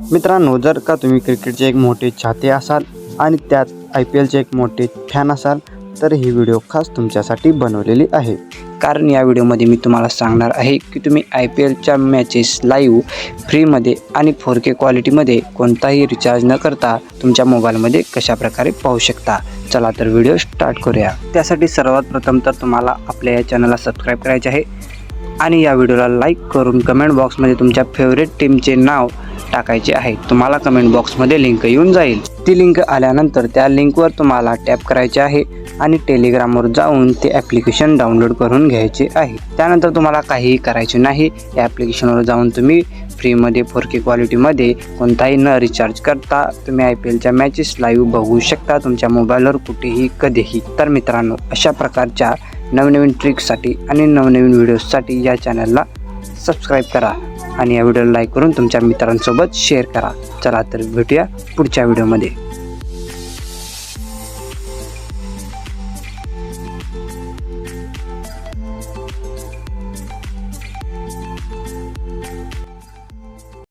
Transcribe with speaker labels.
Speaker 1: मित्रांनो जर का तुम्ही क्रिकेटचे एक मोठे चाहते असाल आणि त्यात आय पी एलचे एक मोठे फॅन असाल तर ही व्हिडिओ खास तुमच्यासाठी बनवलेली आहे. कारण या व्हिडिओमध्ये मी तुम्हाला सांगणार आहे की तुम्ही आय पी एलच्या मॅचेस लाईव्ह फ्रीमध्ये आणि फोर के क्वालिटीमध्ये कोणताही रिचार्ज न करता तुमच्या मोबाईलमध्ये कशाप्रकारे पाहू शकता. चला तर व्हिडिओ स्टार्ट करूया. त्यासाठी सर्वात प्रथम तर तुम्हाला आपल्या या चॅनलला सबस्क्राईब करायचे आहे. आणि या व्हिडिओला लाईक करून कमेंट बॉक्समध्ये तुमच्या फेवरेट टीमचे नाव टाकायचे आहे. तुम्हाला कमेंट बॉक्समध्ये लिंक येऊन जाईल. ती लिंक आल्यानंतर त्या लिंकवर तुम्हाला टॅप करायचे आहे आणि टेलिग्रामवर जाऊन ते ॲप्लिकेशन डाउनलोड करून घ्यायचे आहे. त्यानंतर तुम्हाला काहीही करायचे नाही. या ॲप्लिकेशनवर जाऊन तुम्ही फ्रीमध्ये फोर के क्वालिटीमध्ये कोणताही न रिचार्ज करता तुम्ही आय पी एलच्या मॅचेस लाईव्ह बघू शकता. तुमच्या मोबाईलवर कुठेही कधीही. तर मित्रांनो अशा प्रकारच्या नवनवीन ट्रिक्ससाठी आणि नवनवीन व्हिडिओजसाठी या चॅनलला सबस्क्राईब करा. आणि या व्हिडिओला लाईक करून तुमच्या मित्रांसोबत शेअर करा. चला तर भेटूया पुढच्या व्हिडिओमध्ये.